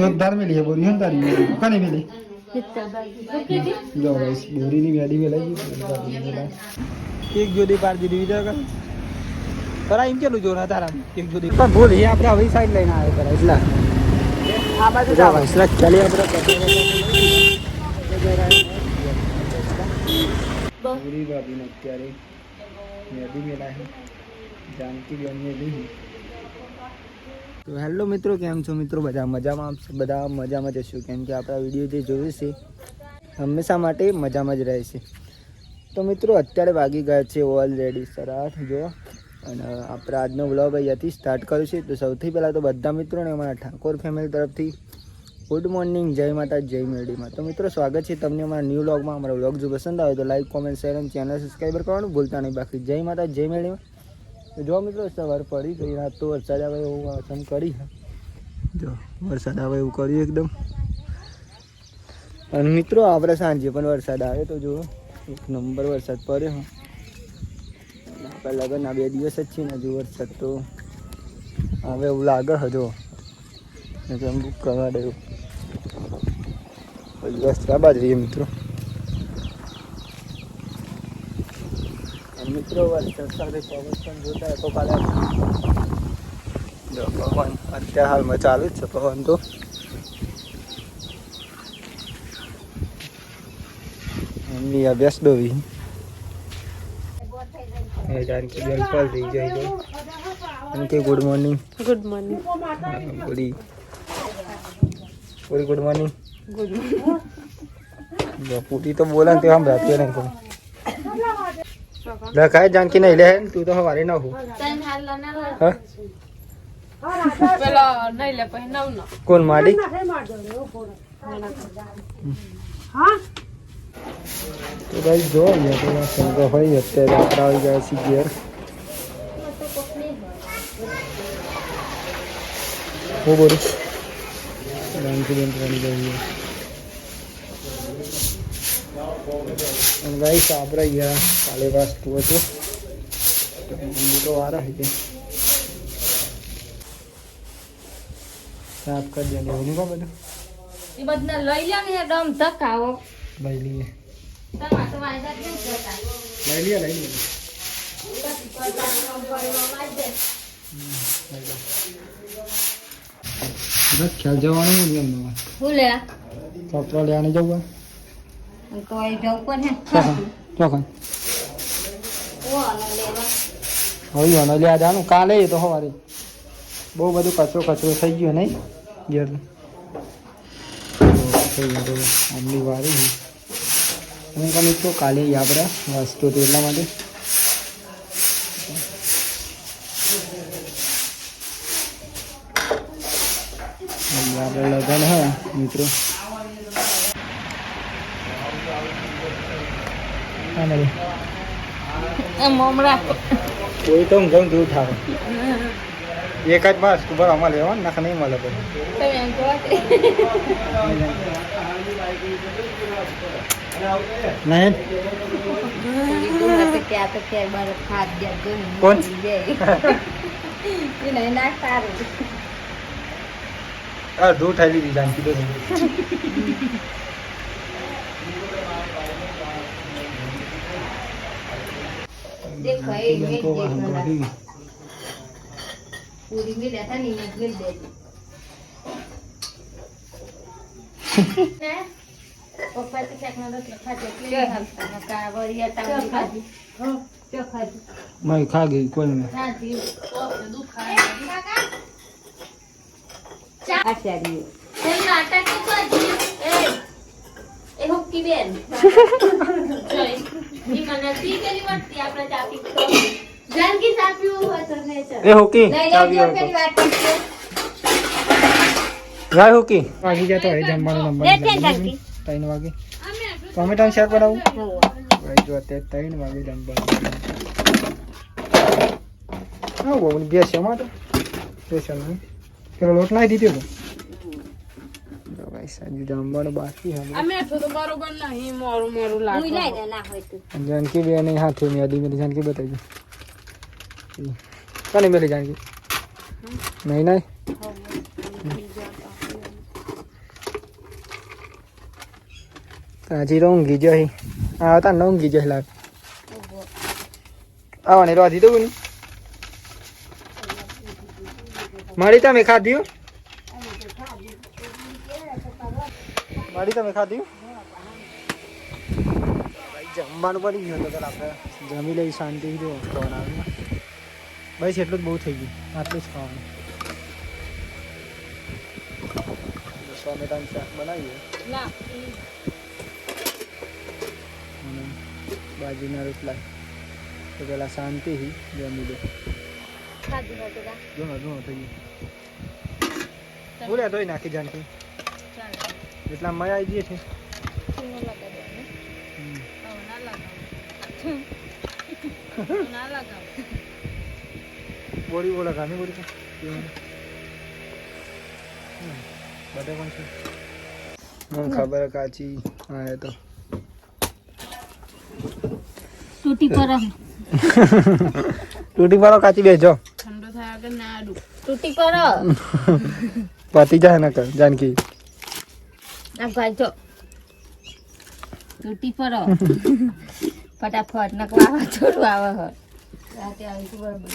જોરદાર મેલી છે બોરી હે ને તારી કોને મેલી જો ગાઈસ બોરીની વેડી મેલાઈ ગઈ એક જોડી પાર દીધી વિચાર કર તારા એમ કેલું જોર તારા એક જોડી પણ ભૂલ એ આપણે હવે સાઈડ લઈને આવે તારા એટલા આ બાજુ જાવ એટલા ચાલી આપણે બોરી ભાભીને અત્યારે મેદી મેલા છે જાનકી બેન મેલી તો હેલો મિત્રો, કેમ છો મિત્રો? બધા મજામાં? બધા મજામાં જશું કેમ કે આપણા વીડિયો જે જોયું છે, હંમેશા માટે મજામાં જ રહે છે. તો મિત્રો, અત્યારે વાગી ગયા છે ઓલરેડી સરાઠ જો, અને આપણે આજનો વ્લોગ અહીંયાથી સ્ટાર્ટ કર્યો છે. તો સૌથી પહેલાં તો બધા મિત્રોને અમારા ઠાકોર ફેમિલી તરફથી ગુડ મોર્નિંગ જય માતા, જય મેળીમાં તો મિત્રો, સ્વાગત છે તમને અમારા ન્યૂ વ્લોગમાં અમારો વ્લોગ જો પસંદ આવે તો લાઈક કોમેન્ટ શેર અને ચેનલ સબસ્ક્રાઈબર કરવાનું ભૂલતા નહીં. બાકી જય માતા, જય તો જો મિત્રો, સવાર પડી ગઈ, રાત તો વરસાદ આવે એવું વાસણ કરી જો, વરસાદ આવે એવું કર્યું એકદમ. અને મિત્રો, આપણે સાંજે પણ વરસાદ આવે તો જો એક નંબર વરસાદ પડ્યો આપણા લગ્નના બે દિવસ જ છે ને, હજુ વરસાદ તો હવે એવું લાગે હજુ એટલે બુક કરવા દેવું બસ આ બાજુ રહીએ મિત્રો અને મિત્રો વરસાદ પવન પણ જોતા તો કાલે જો પવન અત્યારે હાલમાં ચાલુ જ છે પવન તો. એમની અભ્યાસ ડોવી એ જાનકી બેન પર જાય છે. એમ કે ગુડ મોર્નિંગ ગુડ મોર્નિંગ પૂરી પૂરી ગુડ મોર્નિંગ ગુડ જો પૂરી તો બોલે ને તે આમ રાતે નહીં કોઈ. લખાય જાનકી નહીં લે તું તો હવારે ન હું હા પેલો નહીં લે પછી નવ નો કોણ માડી તો ભાઈ જો અહીંયા તો શંકર ભાઈ અત્યારે આપણે આવી ગયા છીએ ઘેર હું બોલું જાનકી બેન ત્રણ જઈએ અને ગાઈસ આપણે અહીંયા કાલે વાસ્તુ હતું. મમ્મી તો. વારા હતી સાફ કરી દે એવું કા બધું? એ બધા લઈ લે ને દમ ધકાવો લઈ લઈએ. લઈ લઈએ લઈ લઈએ ખ્યાલ જવાનું હું લે. કપડા લેવાની જવું તો એ જવું પણ હે ચોખા ચોખા ઓનો લેવા હવે અને લે જવાનું કાલે તો સવારે બહુ બધું કચરો કચરો થઈ ગયો નહીં ઘેર અમલી વારી છે હું કહું મિત્રો કાલે આપણે વાંચતો હતો એટલા માટે હવે આપણે લગન હે મિત્રો હા મળે મમરા કોઈ તો ઊંઘ દૂર થાય એક જ માસ બરાબર આમાં લેવા નાખ નહીં મળે નહીં? કોણ? એ નહીં ના સારું. આ દૂર થઈ લીધી જાનકી તો દેખો એ મેં દેખો પૂરી में रहता नहीं मैं मिल दे પપ્પા તો ક્યાંક ના રોટલા ખાધે એટલે હાલતા નકા વરિયા તાવડી ખાધી ચો ખાધી મેં ખા ગઈ કોઈ નહીં ખાધી આચાર્ય તેમ નાટક તો કરજી એ એ હોકી બેન. જોઈ મને નથી કરી વાટતી આપણે ચાપી તો જાનકી ચાપ્યું હોય તો ને ચાલ. એ હોકી ચાપી પેલી ગાય હોકી વાગી જતો હોય જમવાનો નંબર લે છે જાનકી ત્રણ વાગે. ટોમેટાનું શાક બનાવું ભાઈ જો અત્યારે ત્રણ વાગે જમવાનું હા બહુ તો છે લોટ નાખી સ્પેશિયલ જાનકી બે ને હાથે મે આદી મેરી જાનકી બતાવી કોને મેરી જાનકી? નહીં નહીં તાજી રોંગી જઈ આ તા ઊંઘી જઈ લાગે. આવવાની રોધી તું ને મારી તમે ખાધ્યું હો? તમે ખાધી? જમવાનું પડી ગયું તો આપણે જમી લઈ શાંતિ જો ખાવાનું બસ એટલું જ બહુ થઈ ગયું. આટલું જ ખાવાનું. ટમેટાનું શાક બનાવીએ? બાજરીના રોટલા. તો પેલા શાંતિથી જમી લે. હતું જો. જો થઈ ગયું. બોલ્યા તોય નાખી જાણકી એટલા મજા આવી ગઈ છે. ચૂનો લગાવી દે હમ. હવે ના લગાવ ના લગાવ બોડી બોલા ગાની બોડી તો બધે પણ છે. મને ખબર કાચી. હા તો. તૂટી પર તૂટી પાડો કાચી બેજો ઠંડો થયા વગર ના આડું તૂટી પર પતી જાય ના કર જાનકી. આ જો. તૂટી પડો ફટાફટ નકવા છોડું આવે હ રાતે આવીશું બરાબર.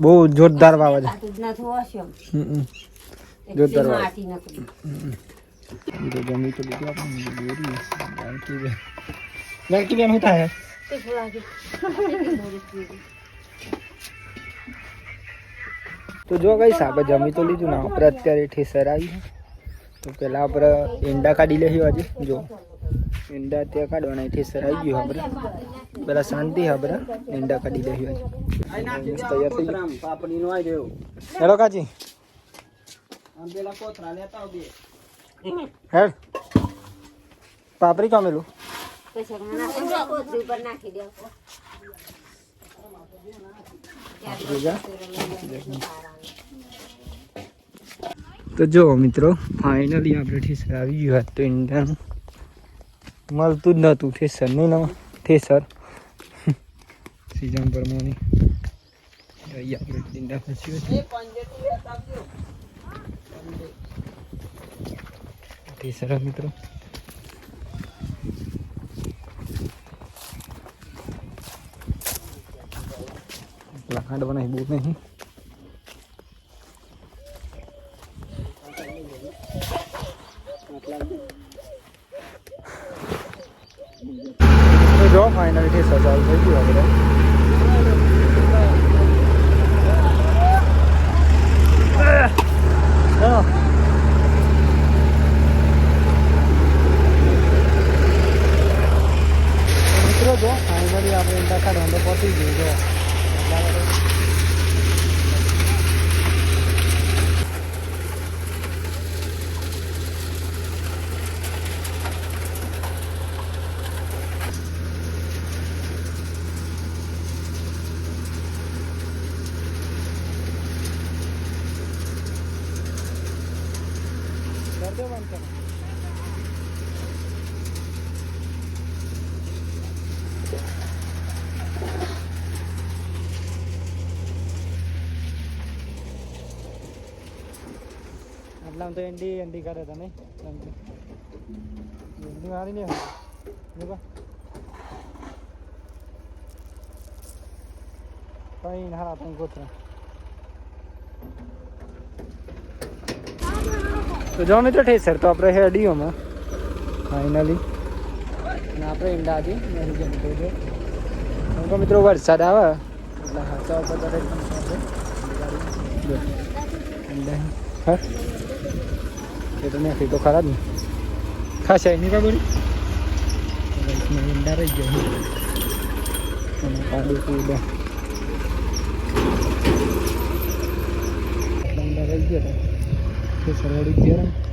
બહુ જોરદાર વાવાજ જોરદાર તો જમી તો લીધું આપણે દોરી જાનકી બેન જાનકી બેન શું થાય તો જો કઈ સાબે જમી તો લીધું ને આપણે અત્યારે ઠેસર આવી છે. પેલા આપણે ઈંડા કાઢી લઈએ આજે. જો, ઈંડા ત્યાં કાઢવાના અહીંથી આવી ગયું આપણે. પેલા શાંતિ આપણે, ઈંડા કાઢી લઈએ આજે. તૈયાર થઈ ગયું. પાપડીનો આવી ગયો હેલો કાજી પેલા કોથરા લેતા આવજે હેડ પાપડી કામેલું તો જો મિત્રો ફાઇનલી આપણે ઠેસર આવી ગયું હતું તો ઈંડાનું. મળતું જ નહોતું ઠેસર, નહીં ન ઠેસર. સિઝન જઈએ આપણે ઈંડા ફસી ઠેસર મિત્રો. લાકડ બનાવી બહુ નહીં. આટલા તો એન્ડી એન્ડી કરે તને એન્ડી મારી નહીં હોય કઈ ના હારા તમે ગોતરા તો જો મિત્રો ઠેસર તો આપણે હેડીઓમાં ફાઇનલી અને આપણે ઈંડાથી મરી જમતો છે કેમ કે મિત્રો વરસાદ આવે. એટલે હાચા ઉપર ઈંડા હા? એ તો નાખી તો ખરા જ ને. ખાસ નહીં કાગળ ઈંડા રહી ગયા. અને પાડું કૂદા ઈંડા રહી ગયા. હતા તે સરવાળી ગયા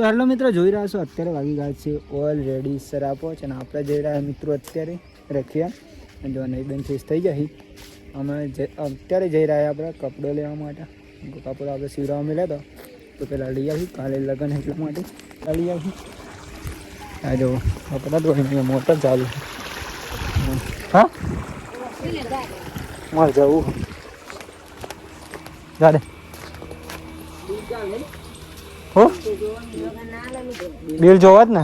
તો હેલો મિત્રો, જોઈ રહ્યા છો અત્યારે વાગી ગયા છે ઓલરેડી સરાપો છે અને આપણે જઈ રહ્યા મિત્રો અત્યારે રખિયા. અને જો નહીં ફેસ થઈ જાય. અમે જે- અત્યારે જઈ રહ્યા આપણે કપડો લેવા માટે. કપડો આપણે સિવડાવવા મળ્યા હતા તો પેલા લઈ આવી કાલે લગ્ન એટલા માટે આ લઈ આવી આ જો કપડા ધોઈને મોટર ચાલુ હા? મારે જવું. જાડે હો બિલ જોવા જ ને.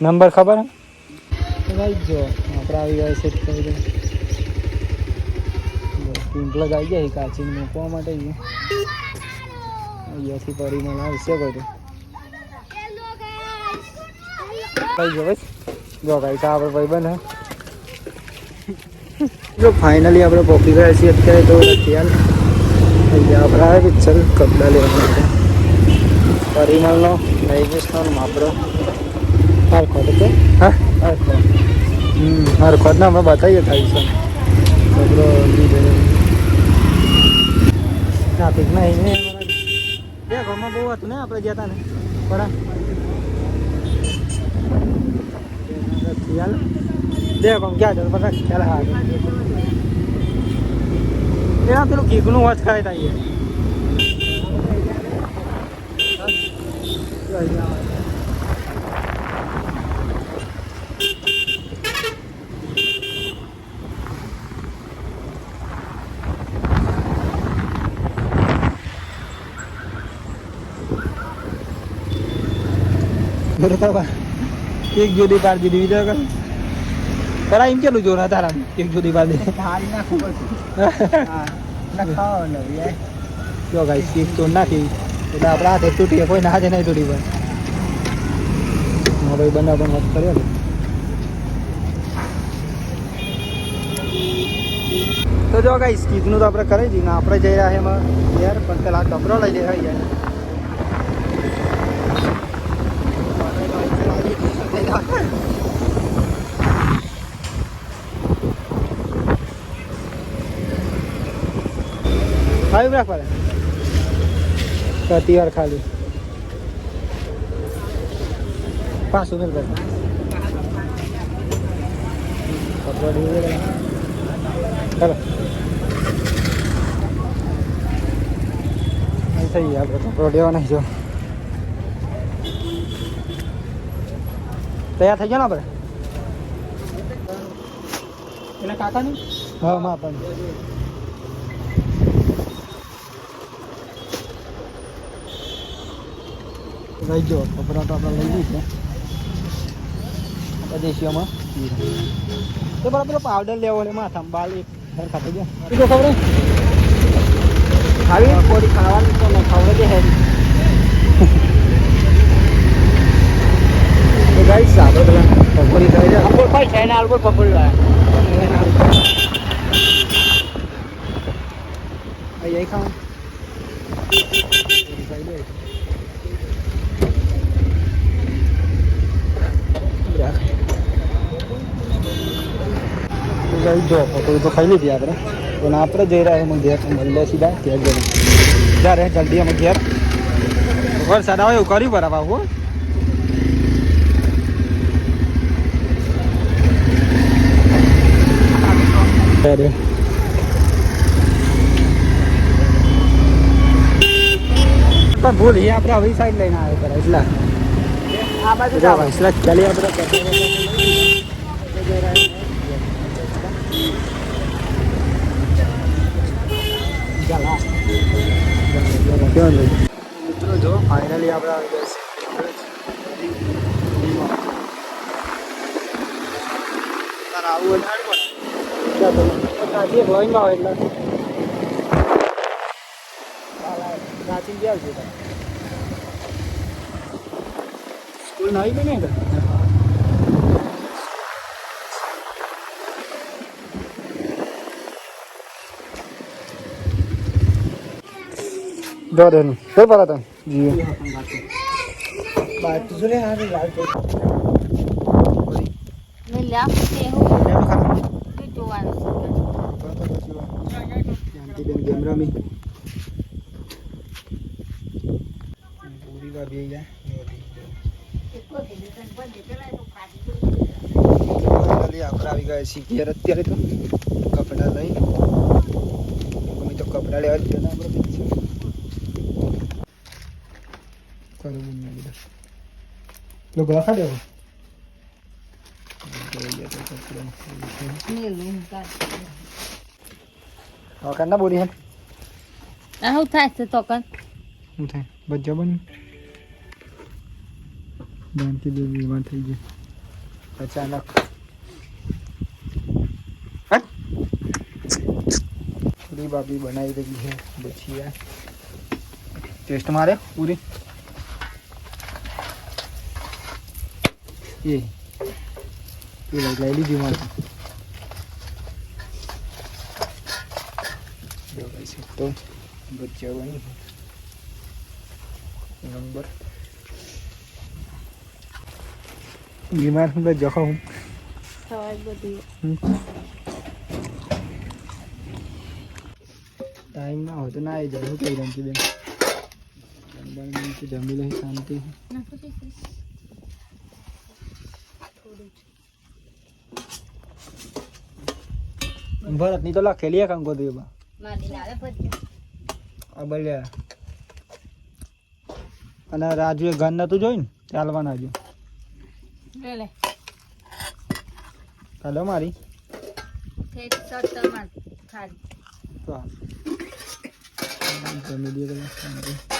નંબર ખબર? હે ભાઈ જો આપણે આવી ગયા છે તો પિમ્પલ જ આવી ગયા છે કાચીને મૂકવા માટે અહીંયાથી પરિમળ આવશે બધું કઈ જો બસ જો કઈ સા આપણે ભાઈ બને જો ફાઇનલી આપણે પહોંચી ગયા છીએ અત્યારે તો ખ્યાલ અહીંયા આપણે આવે પિક્ચર કપડા લેવા માટે. પરિમળનો નૈવેશનો માપરો. હરખો તો હા? હરખો હમ હરખો ના અમે બતાવીએ થાય છે કપડો ટ્રાફિકમાં ટ્રાફિક નહીં ને બે ઘરમાં બહુ હતું ને આપણે જતા ને. ખ્યાલ બે ગમ ક્યાં જતો બધા ખ્યાલ હા એના પેલું ઘીકનું વાત ખાય બરાબર એક જોડી પાર દીધી વિચાર કર. પણ એમ કેટલું જોર તારા એક જોડી પાર દે જો ગાઈ સીટ તો નાખી. એટલે આપણા હાથે તૂટી કોઈ ના હાથે નહીં તૂટી પણ મારો બંને પણ મત કર્યો ને. તો જો ગાઈસ સ્કીકનું તો આપણે કરી દીધું આપણે જઈ રહ્યા એમાં યાર પણ પેલા કપડો લઈ લે યાર ખાલી રાખ પડે પ્રતિ વાર ખાલી. પાંચ મિલ ચાલો. થઈ ગયા આપણે કપડો નહીં જો. તૈયાર થઈ ગયો ને આપણે? એટલે કાકાની? હા મા પણ લઈ જો કપડા તો આપણે લઈ આપણે દેશીઓમાં. તો બરાબર પેલો પાવડર લેવો એટલે માથામાં બાલ એક. હરખા થઈ ગયા. શું ખબર? આવી થોડી ખાવાની તો ન ખાવડે દે હેરી? ગાઈસ આપણે પેલા પકોડી ખાઈ જાય અંબોર ભાઈ છે ને આલબોર પકોડી લાયા અહીં ખાવા જો પકોડી તો ખાઈ લીધી આપણે પણ આપણે જઈ રહ્યા એમાં ઘેર મળીએ સીધા ઘેર જઈને જ્યારે જલ્દી અમે ઘેર વરસાદ આવે એવું કર્યું બરાબર હો અરે પણ ભૂલ એ આપણે આવી સાઈડ લઈને આવે કરે એટલા આ બાજુ જા ભાઈ એટલે ચાલી આપણે મિત્રો, જો ફાઇનલી આપણે આવી આવું કાચી ડ્રોઈંગ આવે એટલે. કાચી ગયા છે સ્કૂલ નહીં બની ગયા છીએ ઘેર અત્યારે તો કપડાં લઈ તો કપડાં લેવા જ ગયા કરું બંને બધા લોકો રાખા દેવો હવે કાંડા બોરી હે આ હું થાય છે તો કન શું થાય બચ્ચા બન જાનકી દેવી બીમાર થઈ ગઈ અચાનક હટ. પૂરી બાબી બનાવી રહી છે બચિયા ટેસ્ટ મારે પૂરી એ. એ લઈ લઈ લીધી મારે. તો બચ્ચા બની નંબર. બીમાર હું તો જખો હું બધી. ટાઈમ ના હોય તો ના આવી જાય શું કહી રમતી બેન. જમી લઈ શાંતિ. ભરતની તો લખેલી એક બા આ બોલ્યા અને રાજુએ ઘર નતું જોયું ને ચાલવાના હજુ. લે લે. મારી. તો. જમી દઈએ.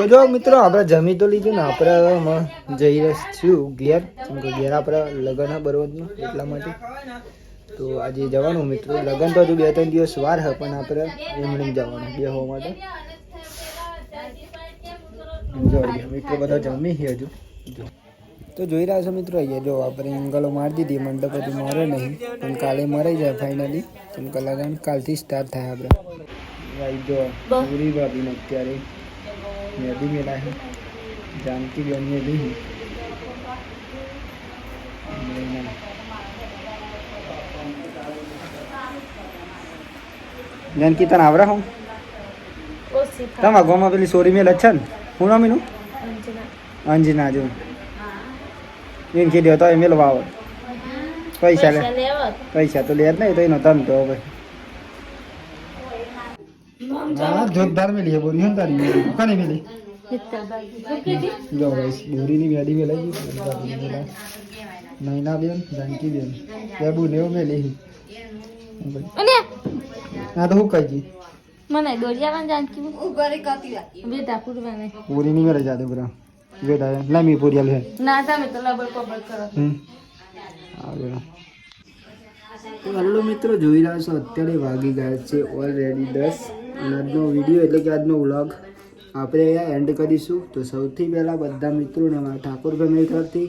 તો જો મિત્રો આપણે જમી તો લીધું ને આપણે જઈ રહ્યા છું ઘેર. કેમ કે ઘેર આપણે લગ્ન બરોબરનું એટલા માટે. તો આજે જવાનું મિત્રો. લગ્ન તો હજુ બે ત્રણ દિવસ વાર હે પણ આપણે એમણે જવાનું બે હોવા માટે. મિત્રો બધા જમી હજુ. તો જોઈ રહ્યા છો મિત્રો અહીંયા જો આપણે એંગલો મારી દીધી મંડપ હજુ મરે નહીં પણ કાલે મરાઈ જાય ફાઇનલી કેમ કે લગ્ન કાલથી સ્ટાર્ટ થાય આપણે. ભાઈ જો પૂરી ભાભીને અત્યારે મેદી મેળા છે જાનકી બેન ને લીધી જાનકી તને આવડે હું તમારા ગામમાં પેલી સોરી મેલ છે ને હું નામ એનું અંજના જો એને કીધું તો એ મેલવા આવે પૈસા લે પૈસા તો લે જ નહીં તો એનો ધન તો હવે હા જોરદાર મેલી હે બોરી હંતારી કોને મેલી જો ભાઈ બોરીની મેડી મેલાઈ ગઈ નૈના બેન જાનકી બેન બે બુ નેવ મેલી અને હા તો હું કહી જી મને દોરિયાવાન જાનકી ઉગરે કાતી બે ટાપુર બને બોરીની મેળે જાદે બરા બેટા લામી પોરિયલ હે ના તમે તો લબર પબર કરો હમ આવ્યો તો હલો મિત્રો જોઈ રહ્યા છો અત્યારે વાગી ગયા છે ઓલરેડી દસ અને આજનો વીડિયો એટલે કે આજનો વ્લોગ આપણે અહીંયા એન્ડ કરીશું. તો સૌથી પહેલાં બધા મિત્રોને મારા ઠાકોર ફેમિલી તરફથી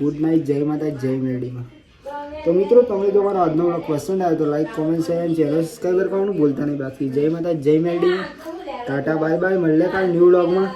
ગુડ નાઇટ જય માતા, જય મેળીમાં તો મિત્રો, તમને જો મારો આજનો વ્લોગ પસંદ આવ્યો તો લાઈક કોમેન્ટ શેર અને ચેનલ સબસ્ક્રાઈબર કરવાનું ભૂલતા નહીં. બાકી જય માતા, જય મેળીમાં ટાટા બાય બાય મળીએ કાલ ન્યૂ વ્લોગમાં